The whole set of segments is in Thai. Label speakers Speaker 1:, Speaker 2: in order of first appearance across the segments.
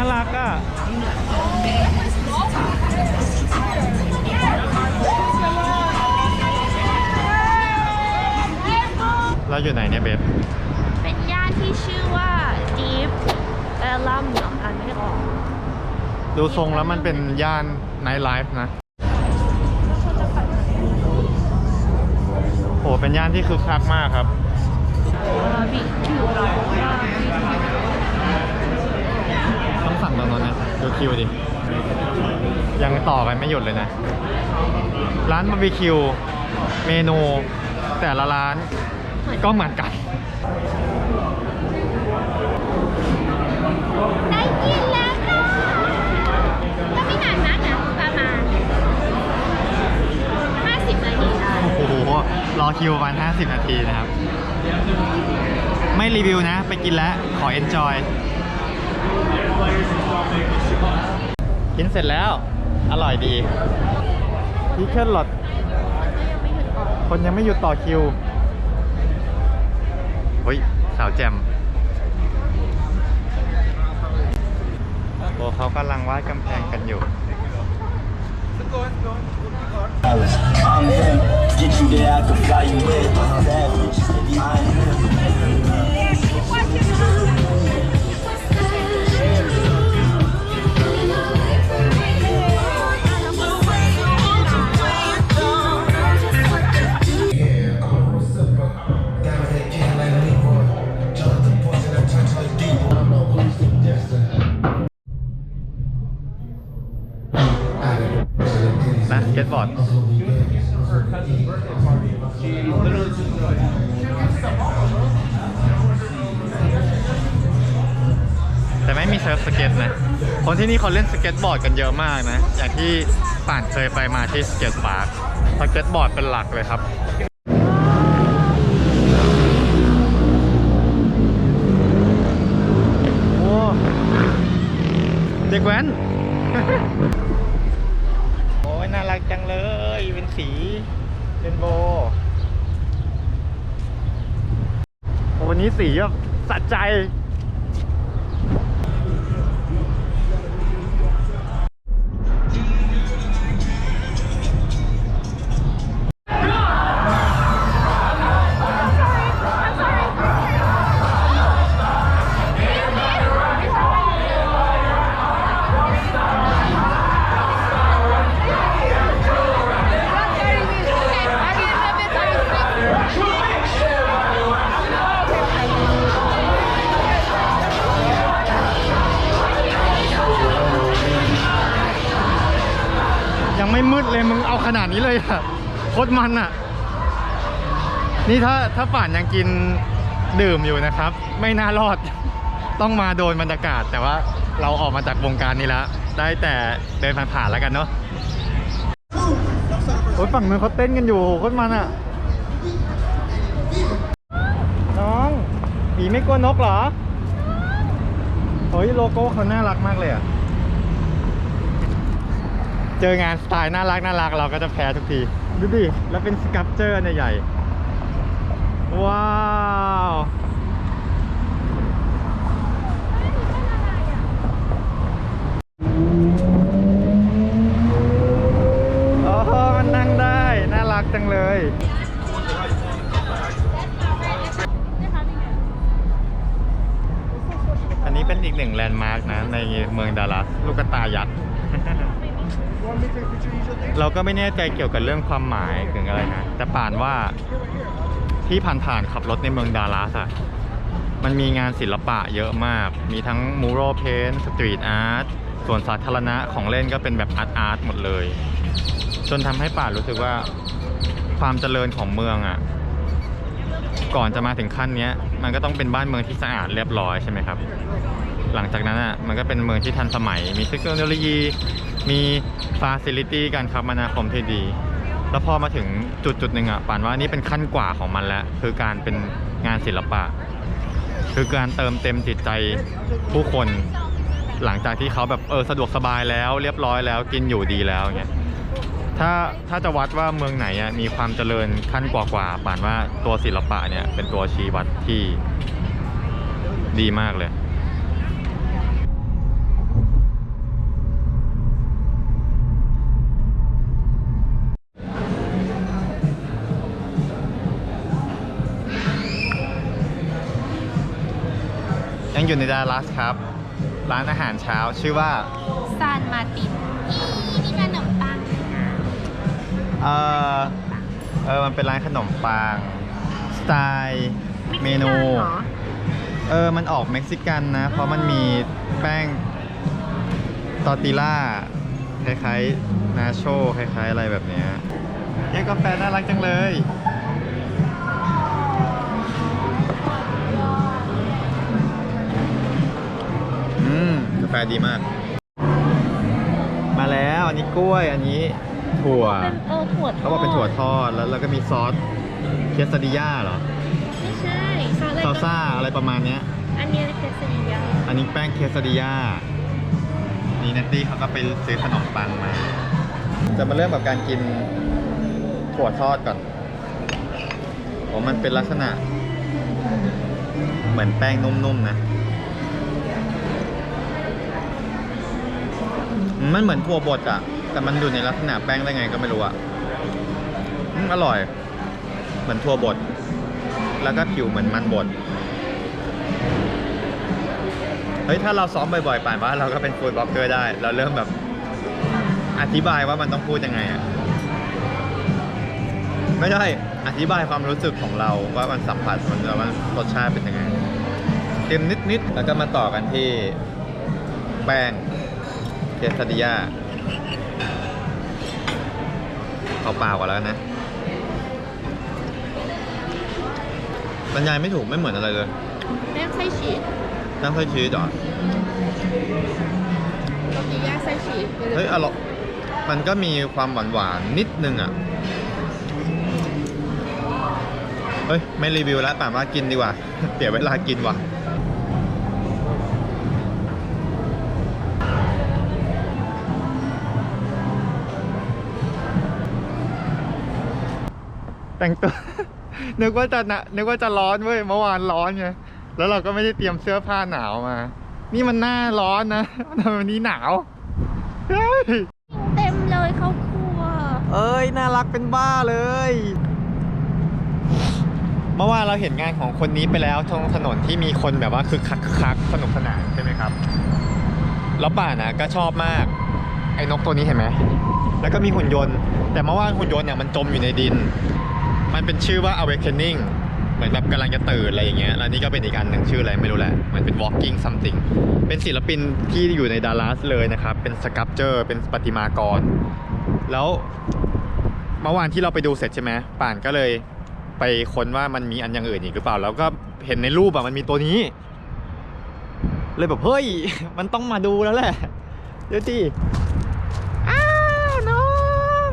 Speaker 1: น่ารักอะเราอยู่ไหนเนี่ยเบบ
Speaker 2: เป็นย่านที่ชื่อว่า Deep เอลัมเหรออ่านไม่ออก
Speaker 1: ดูทรงแล้วมันเป็นย่านไนท์ไลฟ์นะโหเป็นย่านที่คึกคักมากครับ
Speaker 2: บิคิว
Speaker 1: ต้อง สั่งตรงนั้นนะดูคิวดิ ยังต่อกันไม่หยุดเลยนะ ร้านบาร์บีคิว เมนู แต่ละร้านก็เหมือนกัน
Speaker 2: ได้กินแล้วค่ะก็ไม่นานมากนะประมาณ 50 นาทีได้
Speaker 1: โอ้โห รอคิวประมาณ 50 นาทีนะครับ ไม่รีวิวนะ ไปกินแล้ว ขอ enjoy กินเสร็จแล้ว อร่อยดีพิเคิลหลอดคนยังไม่หยุดต่อคิวเฮ้ย สาวแจมโอ้เขากำลังวาดกำแพงกันอยู่
Speaker 3: I'm him. Get you there, I can fly you in. Savage, I'm him.
Speaker 1: Basketball ที่นี่เขาเล่นสเก็ตบอร์ดกันเยอะมากนะ อย่างที่ป่านเคยไปมาที่สเก็ตพาร์คสเก็ตบอร์ดเป็นหลักเลยครับโอ้เด็กแว้น โอ้ยน่ารักจังเลย เป็นสีเป็นโบว์โอ้วันนี้สีแบบสะใจ ยังไม่มืดเลยมึงเอาขนาดนี้เลยอะโคตรมันอะนี่ถ้าถ้าป่านยังกินดื่มอยู่นะครับ ไม่น่ารอด ต้องมาโดนบรรยากาศ แต่ว่าเราออกมาจากวงการนี้แล้ว ได้แต่เดินผ่านๆแล้วกันเนาะโอ้ยฝั่งนู้นเขาเต้นกันอยู่โคตรมันอะน้องหมีไม่กลัวนกเหรอเฮ้ยโลโก้เขาน่ารักมากเลยอะ เจองานสไตล์น่ารักน่ารักเราก็จะแพ้ทุกที ดูดิ แล้วเป็นสกับเจอร์ใหญ่ๆว้าวโอ้โหมันนั่งได้ น่ารักจังเลยอันนี้เป็นอีกหนึ่งแลนด์มาร์กนะ ในเมืองดาลัสลูกกระตายักษ์ เราก็ไม่แน่ใจเกี่ยวกับเรื่องความหมายถึงอะไรนะแต่ป่านว่าที่ผ่านๆขับรถในเมืองดาลัสอะมันมีงานศิลปะเยอะมาก มีทั้งมูรัลเพนสตรีทอาร์ตส่วนสาธารณะของเล่นก็เป็นแบบอาร์ตอาร์ตหมดเลย จนทำให้ป่านรู้สึกว่าความเจริญของเมืองอะก่อนจะมาถึงขั้นนี้มันก็ต้องเป็นบ้านเมืองที่สะอาดเรียบร้อยใช่ไหมครับ หลังจากนั้นอะมันก็เป็นเมืองที่ทันสมัย มีเทคโนโลยี มีฟาซิลิตี้การคมนาคมที่ดี แล้วพอมาถึงจุดจุดหนึ่งอะป่านว่านี่เป็นขั้นกว่าของมันแล้ว คือการเป็นงานศิลปะ คือการเติมเต็มจิตใจผู้คนหลังจากที่เขาแบบเออสะดวกสบายแล้ว เรียบร้อยแล้วกินอยู่ดีแล้วเงี้ยถ้าถ้าจะวัดว่าเมืองไหนอะมีความเจริญขั้นกว่ากว่าป่านว่าตัวศิลปะเนี่ยเป็นตัวชี้วัดที่ดีมากเลย อยู่ในดัลลัสครับ ร้านอาหารเช้าชื่อว่า
Speaker 2: ซานมาตินอีนี่ขนมปังนะ
Speaker 1: เออเออมันเป็นร้านขนมปังสไตล์เมนู
Speaker 2: ไซิกันเหรอ
Speaker 1: เออ มันออกเม็กซิกันนะ เพราะมันมีแป้งตอร์ติล่าคล้ายๆ นาโชคล้ายๆ อะไรแบบเนี้ยเย้กาแฟน่ารักจังเลย แฟดีมาก มาแล้วอันนี้กล้วยอันนี้ถั่ว
Speaker 2: เป็นเออถั่วทอด
Speaker 1: เขาบอกเป็นถั่วทอดแล้วแล้วก็มีซอสเคสดิย่าเหรอ
Speaker 2: ไม่ใช่ซอสอะไร
Speaker 1: ซาลซ่าอะไรประมาณเนี้ย
Speaker 2: อันนี้เคสเดีย
Speaker 1: อันนี้แป้งเคสดิย่านี่นัตตี้เขาก็ไปซื้อขนมปังมา จะมาเริ่มกับการกินถั่วทอดก่อนผมมันเป็นลักษณะ เหมือนแป้งนุ่มๆนะ มันเหมือนถั่วบดอะแต่มันอยู่ในลักษณะแป้งได้ไงก็ไม่รู้อะอืมอร่อย เหมือนถั่วบด แล้วก็ผิวเหมือนมันบด เฮ้ย ถ้าเราซ้อมบ่อยๆป่านว่าเราก็เป็นฟู้ดบล็อกเกอร์ได้ เราเริ่มแบบ อธิบายว่ามันต้องพูดยังไงอะไม่ได้อธิบายความรู้สึกของเราว่ามันสัมผัสมันว่ามันรสชาติเป็นยังไงเต็มนิดๆ แล้วก็มาต่อกันที่แป้ง เคสดิยาเอาเปล่าก่อนแล้วกันนะบรรยายไม่ถูกไม่เหมือนอะไรเลย
Speaker 2: แป้งไส้ชีส
Speaker 1: ตั้งไส้ชีสเหรอ
Speaker 2: ตอนนี้ย่างไส้ชีสไปเล
Speaker 1: เฮ้
Speaker 2: ย
Speaker 1: ยอร่อยมันก็มีความหวานหวานๆนิดนึงอะเฮ้ย ไม่รีวิวแล้วป่านว่ากินดีกว่าเดี๋ยวเวลากินว่ะ แต่งตัว นึกว่าจะนะนึกว่าจะร้อนเว้ยเมื่อวานร้อนไงแล้วเราก็ไม่ได้เตรียมเสื้อผ้าหนาวมา นี่มันหน้าร้อนนะทำไมวันนี้หนาวเฮ้ย
Speaker 2: เต็มเลยข้าวคั่ว
Speaker 1: เอ้ยน่ารักเป็นบ้าเลย เมื่อวานเราเห็นงานของคนนี้ไปแล้วตรงถนนที่มีคนแบบว่าคึกคักคึกคักสนุกสนานใช่ไหมครับ แล้วป่านะก็ชอบมาก ไอ้นกตัวนี้เห็นไหมแล้วก็มีหุ่นยนต์ แต่เมื่อวานหุ่นยนต์เนี่ยมันจมอยู่ในดิน มันเป็นชื่อว่า awakening เหมือนแบบกำลังจะตื่นอะไรอย่างเงี้ย แล้วนี่ก็เป็นอีกอันหนึ่งชื่ออะไรไม่รู้แหละ มันเป็น walking something เป็นศิลปินที่อยู่ในดัลลัสเลยนะครับ เป็นสครับเจอร์เป็นประติมากร แล้วเมื่อวานที่เราไปดูเสร็จใช่ไหมป่านก็เลยไปค้นว่ามันมีอันอย่างอื่นอีกหรือเปล่า แล้วก็เห็นในรูปอะมันมีตัวนี้ เลยแบบเฮ้ย มันต้องมาดูแล้วแหละเดี๋ยวดิอ้าวน้อง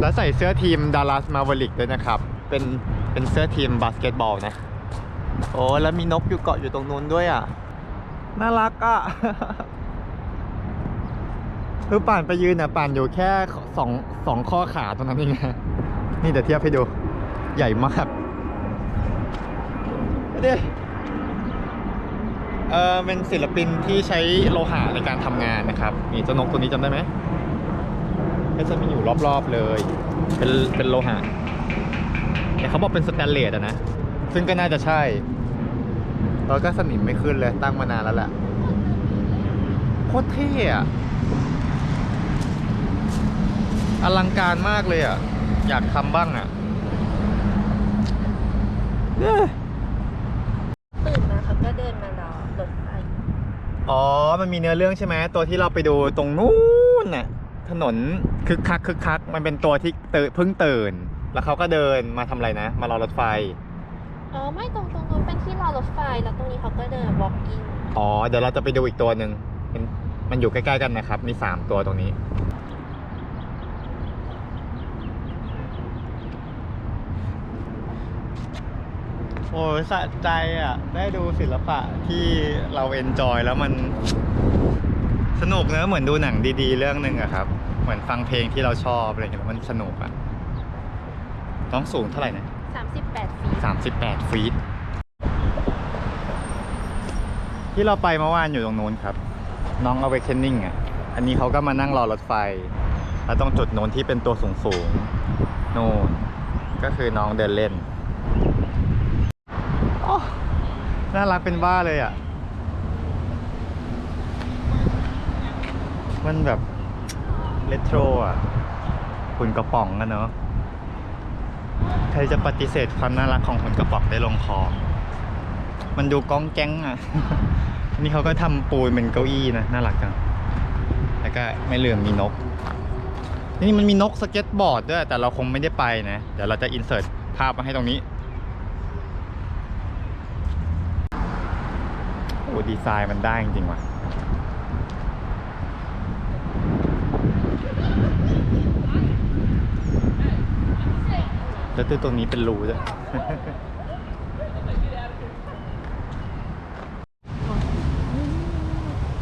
Speaker 1: แล้วใส่เสื้อทีมดัลลัสมา v วลิกด้วยนะครับ เป็นเป็นเสื้อทีมบาสเกตบอลนะ โอ้แล้วมีนกอยู่เกาะอยู่ตรงนู้นด้วยอะ น่ารักอะ คือป่านไปยืนอะป่านอยู่แค่สองสองข้อขาตรงนั้นเองไงนี่เดี๋ยวเทียบให้ดู ใหญ่มากเด้เออเป็นศิลปินที่ใช้โลหะในการทำงานนะครับนี่เจ้านกตัวนี้จำได้ไหม ก็จะมีอยู่รอบๆเลย เป็นเป็นโลหะแต่เขาบอกเป็นสแตนเลสอะนะ ซึ่งก็น่าจะใช่แล้วก็สนิมไม่ขึ้นเลยตั้งมานานแล้วแหละโคตรเท่อะอลังการมากเลยอะอยากทำบ้างอะเย้
Speaker 2: ตื่นมาเขาก็เดินมารอรถไฟ
Speaker 1: อ๋อ มันมีเนื้อเรื่องใช่ไหมตัวที่เราไปดูตรงนู้นน่ะ ถนนคึกคักคึกคัก มันเป็นตัวที่ตื่นเพิ่งตื่น แล้วเขาก็เดินมาทำอะไรนะ มารอรถไฟ
Speaker 2: อ๋อไม่ตรงตรงนู้นเป็นที่รอรถไฟแล้วตรงนี้เขาก็เดิน walking
Speaker 1: อ๋อ เดี๋ยวเราจะไปดูอีกตัวหนึ่งเป็นมันอยู่ใกล้ๆกันนะครับ มีสามตัวตรงนี้ โอ้ยสะใจอะ ได้ดูศิลปะที่เราเอนจอยแล้วมัน สนุกเนอะเหมือนดูหนังดีๆ เรื่องหนึ่งอะครับ เหมือนฟังเพลงที่เราชอบอะไรอย่างเงี้ยแล้วมันสนุกอะน้องสูงเท่าไหร่นะ
Speaker 2: 38ฟีต
Speaker 1: 38 ฟีต ที่เราไปเมื่อวานอยู่ตรงนู้นครับ น้อง Awakening อะ อันนี้เขาก็มานั่งรอรถไฟ แล้วตรงจุดโน้นที่เป็นตัวสูงสูงๆโน่นก็คือน้องเดินเล่นโอ้น่ารักเป็นบ้าเลยอะ มันแบบเรโทรอะคุณกระป๋องอะเนาะใครจะปฏิเสธความน่ารักของคุณกระป๋องได้ลงคอ มันดูก้องแก๊งอะ นี่เขาก็ทำปูนเป็นเก้าอี้นะ น่ารักจัง แล้วก็ไม่ลืมมีนก นี่มันมีนกสเก็ตบอร์ดด้วย แต่เราคงไม่ได้ไปนะ เดี๋ยวเราจะอินเสิร์ตภาพมาให้ตรงนี้ โอ้ดีไซน์มันได้จริงๆว่ะ แล้วตัวตรงนี้เป็นรูด้วย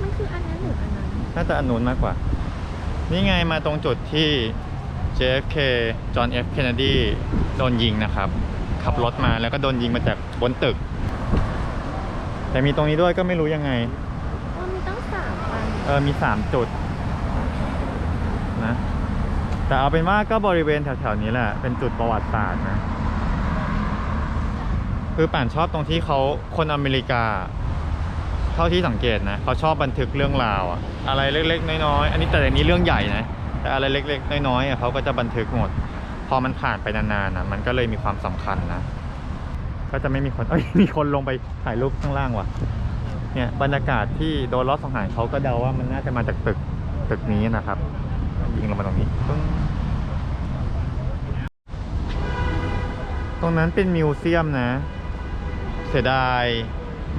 Speaker 2: มันคืออันนั้นหรืออันนั้น
Speaker 1: น่าจะอันนู้นมากกว่า นี่ไงมาตรงจุดที่ JFK จอห์น F Kennedy โดนยิงนะครับ ขับรถมาแล้วก็โดนยิงมาจากบนตึก แต่มีตรงนี้ด้วยก็ไม่รู้ยังไง
Speaker 2: ว่ามีตั้งสามอัน
Speaker 1: เออมีสามจุดนะ แต่เอาเป็นว่าก็บริเวณแถวๆนี้แหละ เป็นจุดประวัติศาสตร์นะ คือป่านชอบตรงที่เขาคนอเมริกา เท่าที่สังเกตนะเขาชอบบันทึกเรื่องราวอะอะไรเล็กๆ น้อยๆ อันนี้แต่อันนี้เรื่องใหญ่นะ แต่อะไรเล็กๆ น้อยๆเขาก็จะบันทึกหมด พอมันผ่านไปนานๆนะมันก็เลยมีความสำคัญนะ ก็จะไม่มีคนเอ้ยมีคนลงไปถ่ายรูปข้างล่างว่ะ เนี่ยบรรยากาศที่โดนรถสังหารเขาก็เดาว่ามันน่าจะมาจากตึกตึกนี้นะครับ ยิงลงมาตรงนี้ปึ้งตรงนั้นเป็นมิวเซียมนะ เสียดาย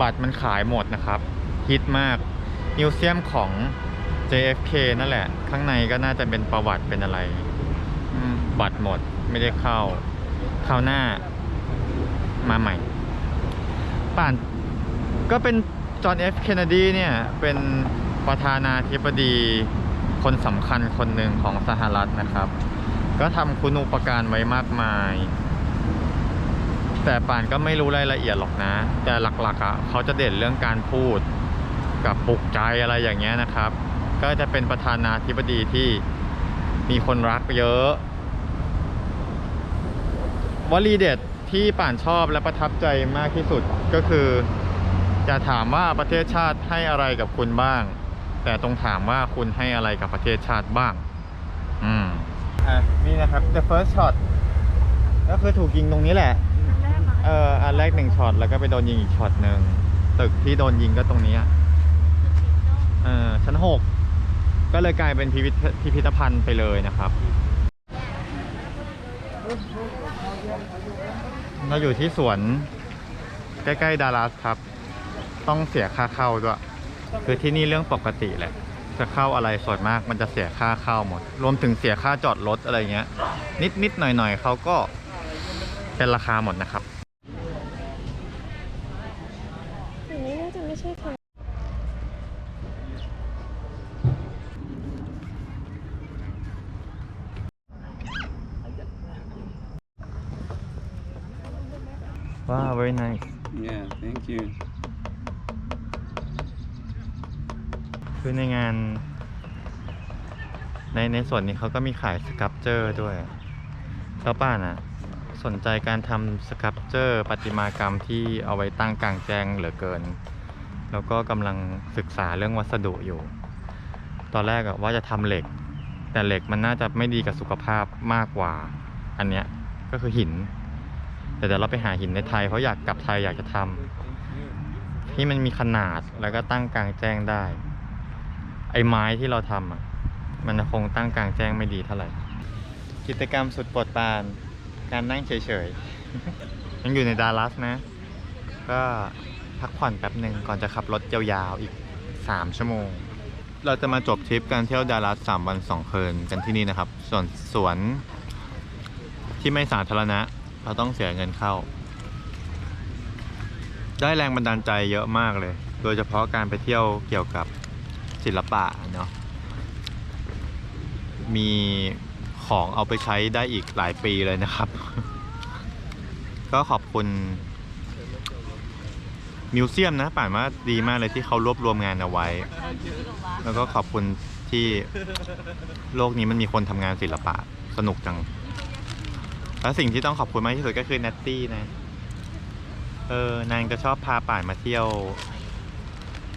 Speaker 1: บัตรมันขายหมดนะครับฮิตมากมิวเซียมของ JFK นั่นแหละ ข้างในก็น่าจะเป็นประวัติเป็นอะไรบัตรหมดไม่ได้เข้าคราวหน้ามาใหม่ ป่านก็เป็นจอห์นเอฟเคนเนดีเนี่ย เป็นประธานาธิบดี คนสำคัญคนหนึ่งของสหรัฐนะครับ ก็ทำคุณูปการไว้มากมาย แต่ป่านก็ไม่รู้รายละเอียดหรอกนะ แต่หลักๆอะเขาจะเด่นเรื่องการพูดกับปลุกใจอะไรอย่างเงี้ยนะครับ ก็จะเป็นประธานาธิบดีที่มีคนรักเยอะ วลีเด็ดที่ป่านชอบและประทับใจมากที่สุดก็คือ จะถามว่าประเทศชาติให้อะไรกับคุณบ้าง แต่ตรงถามว่าคุณให้อะไรกับประเทศชาติบ้าง อืม อะนี่นะครับ the first shot ก็คือถูกยิงตรงนี้แหละ
Speaker 2: อันแรกอะ
Speaker 1: เอออันแรกหนึ่งช็อตแล้วก็ไปโดนยิงอีกช็อตหนึ่งตึกที่โดนยิงก็ตรงนี้อะเออชั้นหกก็เลยกลายเป็นพิพิธพิพิธภัณฑ์ไปเลยนะครับ เราอยู่ที่สวนใกล้ ๆ ดารัสครับ ต้องเสียค่าเข้าด้วย คือที่นี่เรื่องปกติแหละ จะเข้าอะไรส่วนมากมันจะเสียค่าเข้าหมด รวมถึงเสียค่าจอดรถอะไรเงี้ย นิดๆหน่อยๆเขาก็เป็นราคาหมดนะครับ
Speaker 2: อันนี้น่าจะไม่ใช่ค่ะ
Speaker 1: ว้าว very nice
Speaker 4: Yeah, thank you.
Speaker 1: คือในงาน ในในส่วนนี้เขาก็มีขายสครับเจอร์ด้วยแล้วป้าน่ะสนใจการทำสครับเจอร์ประติมากรรมที่เอาไว้ตั้งกลางแจ้งเหลือเกิน แล้วก็กำลังศึกษาเรื่องวัสดุอยู่ ตอนแรกว่าจะทำเหล็ก แต่เหล็กมันน่าจะไม่ดีกับสุขภาพมากกว่า อันเนี้ยก็คือหิน แต่เดี๋ยวเราไปหาหินในไทยเพราะอยากกลับไทยอยากจะทำที่มันมีขนาดแล้วก็ตั้งกลางแจ้งได้ ไอ้ไม้ที่เราทำอะ มันคงตั้งกลางแจ้งไม่ดีเท่าไหร่ กิจกรรมสุดโปรดปราน การนั่งเฉยๆ ยังอยู่ในดาลัสนะ ก็พักผ่อนแป๊บหนึ่งก่อนจะขับรถยาวๆอีก 3 ชั่วโมง เราจะมาจบทริปการเที่ยวดาลัส3วัน 2 คืนกันที่นี่นะครับ ส่วนสวนที่ไม่สาธารณะ เราต้องเสียเงินเข้า ได้แรงบันดาลใจเยอะมากเลย โดยเฉพาะการไปเที่ยวเกี่ยวกับ ศิลปะเนาะมีของเอาไปใช้ได้อีกหลายปีเลยนะครับ ก็ขอบคุณมิวเซียมนะป่านว่าดีมากเลยที่เขารวบรวมงานเอาไว้ แล้วก็ขอบคุณที่โลกนี้มันมีคนทำงานศิลปะสนุกจัง แล้วสิ่งที่ต้องขอบคุณมากที่สุดก็คือนัตตี้นะ เออนางจะชอบพาป่านมาเที่ยว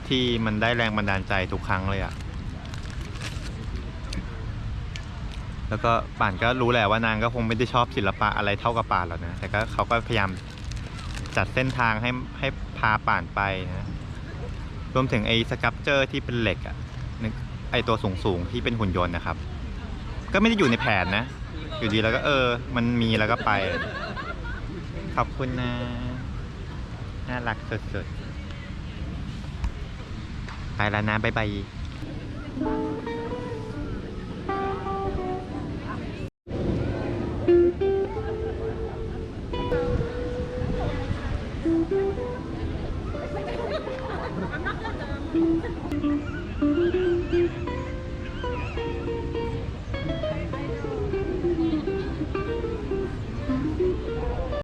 Speaker 1: ที่มันได้แรงบันดาลใจทุกครั้งเลยอะ่ะแล้วก็ป่านก็รู้แหละว่านางก็คงไม่ได้ชอบศิลปะอะไรเท่ากับป่านหรอกนะ แต่ก็เขาก็พยายามจัดเส้นทางให้ให้พาป่านไปนะ รวมถึงไอ้สครับเจอร์ที่เป็นเหล็กอะไอ้ตัวสูงสูงที่เป็นหุ่นยนต์นะครับ ก็ไม่ได้อยู่ในแผนนะ อยู่ดีแล้วก็เออ มันมีแล้วก็ไป ขอบคุณนะ น่ารักสุดๆ ไปแล้วนะบ๊ายบาย